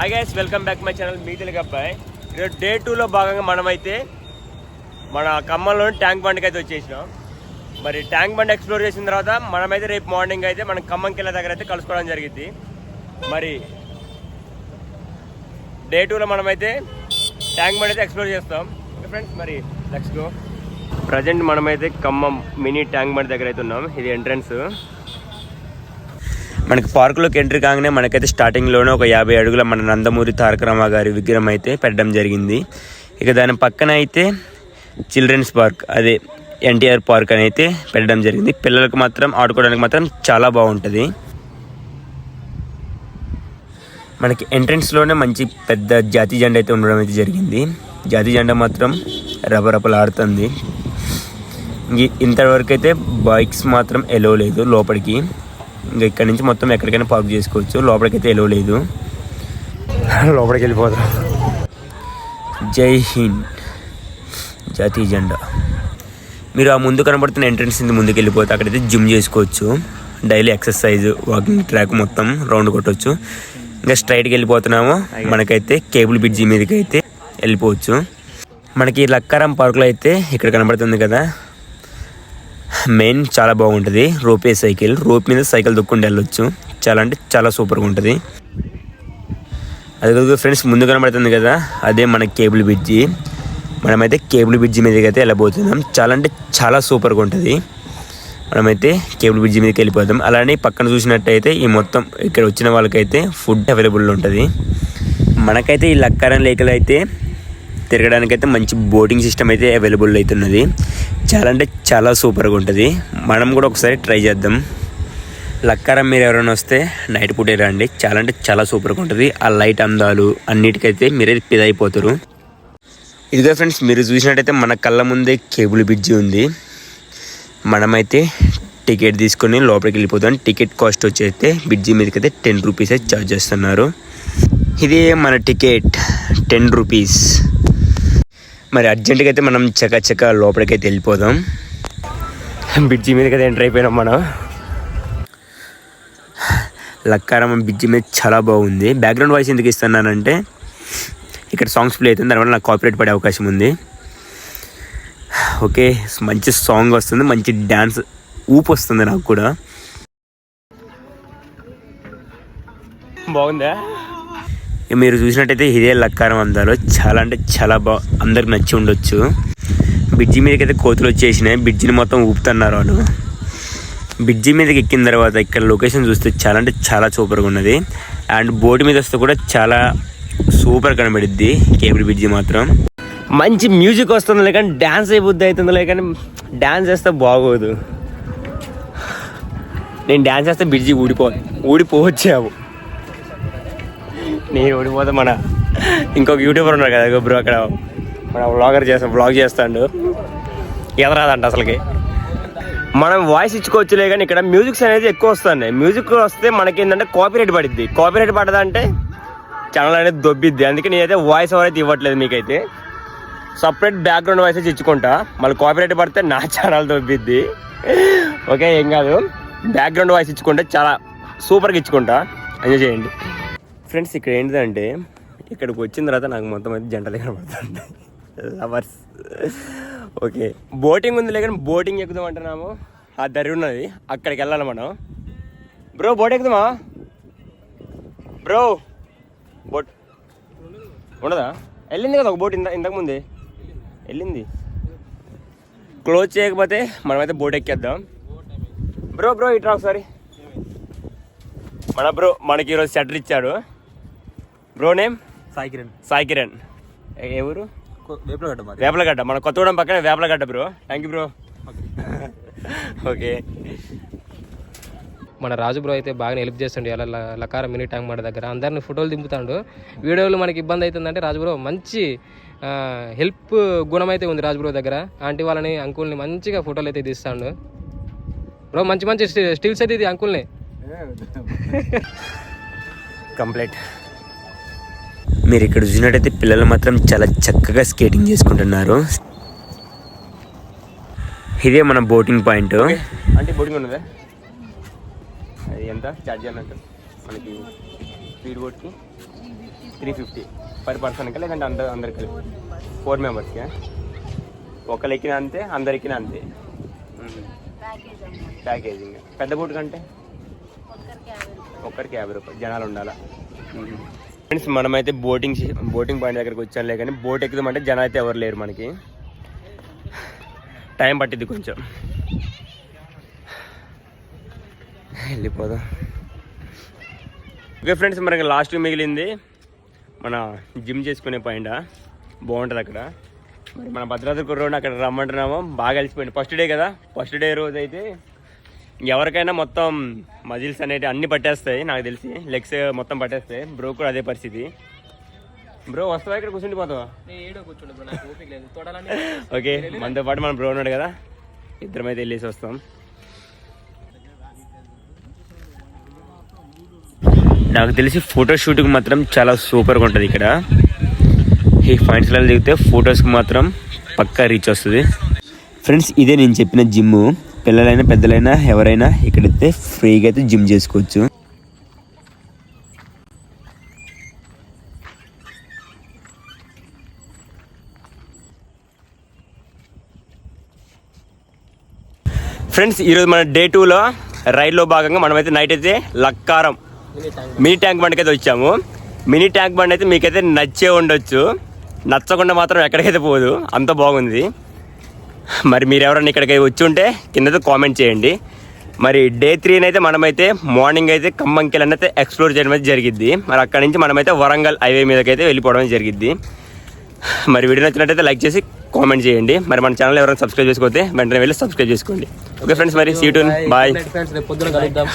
Hi guys welcome back my channel మీ తెలుగు అబ్బాయి ఈరోజు day టూలో భాగంగా మనమైతే మన ఖమ్మంలోని ట్యాంక్ బండ్కి అయితే వచ్చేసినాం. మరి ట్యాంక్ బండ్ ఎక్స్ప్లోర్ చేసిన తర్వాత మనమైతే రేపు మార్నింగ్ అయితే మనం ఖమ్మం కిల్ల దగ్గర అయితే కలుసుకోవడం జరిగింది. మరి డే టూలో మనమైతే ట్యాంక్ బండ్ అయితే ఎక్స్ప్లోర్ చేస్తాం. ఓకే ఫ్రెండ్స్ మరి నెక్స్ట్ గో ప్రజెంట్ మనమైతే ఖమ్మం మినీ ట్యాంక్ బండ్ దగ్గర అయితే ఉన్నాం. ఇది ఎంట్రన్స్ మనకి పార్కులోకి ఎంట్రీ కాగానే మనకైతే స్టార్టింగ్లోనే ఒక యాభై అడుగుల మన నందమూరి తారక రామ గారి విగ్రహం అయితే పెట్టడం జరిగింది. ఇక దాని పక్కన అయితే చిల్డ్రన్స్ పార్క్ అదే ఎన్టీఆర్ పార్క్ అని అయితే పెట్టడం జరిగింది. పిల్లలకు మాత్రం ఆడుకోవడానికి మాత్రం చాలా బాగుంటుంది. మనకి ఎంట్రన్స్లోనే మంచి పెద్ద జాతీయ జెండా అయితే ఉండడం అయితే జరిగింది. జాతీయ జెండా మాత్రం రపరపలాడుతుంది. ఇంతవరకు అయితే బైక్స్ మాత్రం ఎలో లేదు లోపలికి. ఇంకా ఇక్కడ నుంచి మొత్తం ఎక్కడికైనా పార్క్ చేసుకోవచ్చు. లోపలికైతే ఎలో లేదు. లోపలికి వెళ్ళిపోతాం జై హింద్. జాతీయ జెండా. మీరు ఆ ముందు కనబడుతున్న ఎంట్రన్స్ నుంచి ముందుకు వెళ్ళిపోతే అక్కడైతే జిమ్ చేసుకోవచ్చు. డైలీ ఎక్సర్సైజ్ వాకింగ్ ట్రాక్ మొత్తం రౌండ్ కొట్టవచ్చు ఇంకా స్ట్రైట్కి వెళ్ళిపోతున్నాము. మనకైతే కేబుల్ బ్రిడ్జి మీదకి అయితే వెళ్ళిపోవచ్చు. మనకి లక్కారం పార్కులో అయితే ఇక్కడ కనబడుతుంది కదా. మెయిన్ చాలా బాగుంటుంది. రోపే సైకిల్. రోప్ మీద సైకిల్ దొక్కుంటూ వెళ్ళొచ్చు. చాలా అంటే చాలా సూపర్గా ఉంటుంది. అది కదా ఫ్రెండ్స్ ముందు కనబడుతుంది కదా? అదే మన కేబుల్ బ్రిడ్జి. మనమైతే కేబుల్ బ్రిడ్జి మీదకి అయితే వెళ్ళబోతున్నాం. చాలా అంటే చాలా సూపర్గా ఉంటుంది. మనమైతే కేబుల్ బ్రిడ్జి మీదకి వెళ్ళిపోతాం. అలానే పక్కన చూసినట్టయితే ఈ మొత్తం ఇక్కడ వచ్చిన వాళ్ళకైతే ఫుడ్ అవైలబుల్ ఉంటుంది. మనకైతే ఈ లక్కారం లేకలు అయితే తిరగడానికి అయితే మంచి బోటింగ్ సిస్టమ్ అయితే అవైలబుల్ అవుతున్నది చాలా అంటే చాలా సూపర్గా ఉంటుంది. మనం కూడా ఒకసారి ట్రై చేద్దాం. లక్కారం మీరు ఎవరైనా వస్తే నైట్ పూటే రండి. చాలా అంటే చాలా సూపర్గా ఉంటుంది. ఆ లైట్ అందాలు అన్నిటికైతే మీరే పిదైపోతారు ఇదిగో ఫ్రెండ్స్ మీరు చూసినట్టయితే మన కళ్ళ ముందే కేబుల్ బ్రిడ్జి ఉంది. మనమైతే టికెట్ తీసుకొని లోపలికి వెళ్ళిపోతాం టికెట్ కాస్ట్ వచ్చి అయితే బ్రిడ్జి మీదకి అయితే టెన్ రూపీస్ అయితే ఛార్జ్ చేస్తున్నారు. ఇదే మన టికెట్ టెన్ రూపీస్. మరి అర్జెంటుగా అయితే మనం చక లోపలికైతే వెళ్ళిపోదాం. బ్రిడ్జి మీద అయితే ఎంటర్ అయిపోయినాం మనం. లక్కారం బ్రిడ్జి మీద చాలా బాగుంది. బ్యాక్గ్రౌండ్ వాయిస్ ఎందుకు ఇస్తున్నానంటే ఇక్కడ సాంగ్స్ ప్లే అవుతుంది దానివల్ల నాకు కాపీరేట్ పడే అవకాశం ఉంది. ఓకే మంచి సాంగ్ వస్తుంది మంచి డ్యాన్స్ ఊపు వస్తుంది నాకు కూడా. బాగుందా? మీరు చూసినట్టయితే ఇదే లక్కారం అందాలో. చాలా అంటే చాలా బా అందరికి నచ్చి ఉండొచ్చు. బ్రిడ్జి మీదకి అయితే కోతులు వచ్చేసినాయి. బ్రిడ్జిని మొత్తం ఊపుతున్నారు వాళ్ళు. బ్రిడ్జి మీదకి ఎక్కిన తర్వాత ఇక్కడ లొకేషన్ చూస్తే చాలా అంటే చాలా సూపర్గా ఉన్నది. అండ్ బోట్ మీద వస్తే కూడా చాలా సూపర్ కనబడిద్ది కేబుల్ బ్రిడ్జి మాత్రం. మంచి మ్యూజిక్ వస్తుంది కానీ డ్యాన్స్ అయిపోద్ది అవుతుంది లేకని డ్యాన్స్ చేస్తే బాగోదు. నేను డ్యాన్స్ చేస్తే బ్రిడ్జి ఊడిపో ఊడిపోవచ్చావు నేను ఊడిపోతే మన ఇంకొక యూట్యూబర్ ఉన్నాడు కదా బ్రో అక్కడ మన వ్లాగర్ చేస్తాం వ్లాగ్ చేస్తాడు. ఎదరాదంట అసలుకి. మనం వాయిస్ ఇచ్చుకోవచ్చులే కానీ ఇక్కడ మ్యూజిక్స్ అనేది ఎక్కువ వస్తున్నాయి మ్యూజిక్ వస్తే మనకి ఏంటంటే కాపీరైట్ పడిద్ది. కాపీరైట్ పడదంటే ఛానల్ అనేది దొబ్బిద్ది. అందుకే నేనైతే వాయిస్ ఓవర్ అయితే ఇవ్వట్లేదు మీకైతే. సపరేట్ బ్యాక్గ్రౌండ్ వాయిస్ అయితే ఇచ్చుకుంటా. మళ్ళీ కాపీరైట్ పడితే నా ఛానల్ దొబ్బిద్ది. ఓకే ఏం కాదు. బ్యాక్గ్రౌండ్ వాయిస్ ఇచ్చుకుంటే చాలా సూపర్గా ఇచ్చుకుంటా. ఎంజాయ్ చేయండి. ఫ్రెండ్స్ ఇక్కడ ఏంటిదంటే ఇక్కడికి వచ్చిన తర్వాత నాకు మొత్తం అయితే జంటలు కనబడుతుంది లవర్స్ ఓకే బోటింగ్ ఉంది లేక బోటింగ్ ఎక్కుదాం అంటున్నాము. ఆ దరి ఉన్నది. అక్కడికి వెళ్ళాలి మనం. బ్రో బోట్ ఎక్కుదామా? బ్రో బోట్ ఉండదా? వెళ్ళింది కదా ఒక బోట్ ఇంత ఇంతకు ముందే. వెళ్ళింది. క్లోజ్ చేయకపోతే మనమైతే బోట్ ఎక్కేద్దాం. బ్రో బ్రో ఇట్రా ఒకసారి. మన బ్రో మనకి ఈరోజు షట్టర్ ఇచ్చాడు. Bro name? సాయి కిరణ్ సాయి కిరణ్ ఏ- ఊరు? వేపులగడ్డ మాది. వేపలగడ్డ. మన కొత్తగూడెం పక్కన Vepalagadda bro. Thank you bro. Okay. మన రాజు బ్రో అయితే బాగా హెల్ప్ చేస్తుండే. అలా ల- లకారం మినీ ట్యాంక్ మాట దగ్గర. అందరిని ఫోటోలు దింపుతాడు. వీడియోలు మనకి ఇబ్బంది అవుతుందంటే రాజు బ్రో మంచి హెల్ప్ గుణం అయితే ఉంది రాజు బ్రో దగ్గర. ఆంటీ వాళ్ళని అంకుల్ని మంచిగా ఫోటోలు అయితే తీస్తాడు. బ్రో మంచి మంచి స్టి- స్టిల్స్ అయితే ఇది అంకుల్ని. కంప్లీట్. మీరు ఇక్కడ చూసినట్టయితే పిల్లలు మాత్రం చాలా చక్కగా స్కేటింగ్ చేసుకుంటున్నారు. ఇదే మన బోటింగ్ పాయింట్. అంటే బోటింగ్ ఉన్నదా? అది ఎంత? ఛార్జ్ అన్నట్టు మనకి స్పీడ్ బోట్కి త్రీ ఫిఫ్టీ పర్ పర్సన్కి లేదంటే అందరు అందరికి? ఫోర్ మెంబర్స్కి? ఒకరు ఎక్కిన అంతే అందరు ఎక్కిన అంతే? ప్యాకేజ్. ఇంకా పెద్ద బోట్ కంటే? ఒక్కరికి యాభై రూపాయలు. జనాలు ఉండాలా? ఫ్రెండ్స్ మనమైతే బోటింగ్ బోటింగ్ పాయింట్ దగ్గరికి వచ్చానులే కానీ బోట్ ఎక్కుదామంటే జనం అయితే ఎవరు లేరు మనకి. టైం పట్టింది కొంచెం. వెళ్ళిపోదాం. ఓకే ఫ్రెండ్స్ మనకి లాస్ట్ మిగిలింది మన జిమ్ చేసుకునే పాయింట్ బాగుంటుంది అక్కడ. మరి మన భద్రాద్రి కుర్రోడిని అక్కడ రమ్మంటున్నాము. బాగా కలిసిపోయింది ఫస్ట్ డే కదా? ఫస్ట్ డే రోజు అయితే ఎవరికైనా మొత్తం మజిల్స్ అనేవి అన్ని పట్టేస్తాయి నాకు తెలిసి. లెగ్స్ మొత్తం పట్టేస్తాయి. బ్రో కూడా అదే పరిస్థితి. బ్రో వస్తావా ఇక్కడ కూర్చుండి పోతావా? ఏడో కూర్చుండు బ్రో నాకు ఓపిక లేదు. తొడాలని ఓకే మనతో పాటు మన బ్రో ఉన్నాడు కదా? ఇద్దరం అయితే వెళ్ళేసి వస్తాం. నాకు తెలిసి ఫోటో షూట్కి మాత్రం చాలా సూపర్గా ఉంటుంది ఇక్కడ. ఈ పాయింట్స్లో దిగితే ఫొటోస్కి మాత్రం పక్కా రీచ్ వస్తుంది. ఫ్రెండ్స్ ఇదే నేను చెప్పిన జిమ్ పిల్లలైనా పెద్దలైనా ఎవరైనా ఇక్కడైతే ఫ్రీగా అయితే జిమ్ చేసుకోవచ్చు. ఫ్రెండ్స్ ఈరోజు మన డే టూలో రైడ్లో భాగంగా మనమైతే నైట్ అయితే లక్కారం మినీ ట్యాంక్ బండ్కి అయితే వచ్చాము. మినీ ట్యాంక్ బండ్ అయితే మీకైతే నచ్చే ఉండొచ్చు. నచ్చకుండా మాత్రం ఎక్కడికైతే పోదు. అంత బాగుంది. మరి మీరు ఎవరైనా ఇక్కడికి వచ్చి ఉంటే కింద కామెంట్ చేయండి. మరి డే త్రీని అయితే మనమైతే మార్నింగ్ అయితే ఖమ్మంకెల్ అయితే ఎక్స్ప్లోర్ చేయడం అయితే జరిగిద్ది. మరి అక్కడి నుంచి మనమైతే వరంగల్ హైవే మీదకైతే వెళ్ళిపోవడం అయితే జరిగిద్ది. మరి వీడియో నచ్చినట్టయితే లైక్ చేసి కామెంట్ చేయండి. మరి మన ఛానల్ ఎవరైనా సబ్స్క్రైబ్ చేసుకోతే వెంటనే వెళ్ళి సబ్స్క్రైబ్ చేసుకోండి. ఓకే ఫ్రెండ్స్ మరి సీటూన్ బాయ్. ఫ్రెండ్స్ రేపు పొద్దున కలుద్దాం.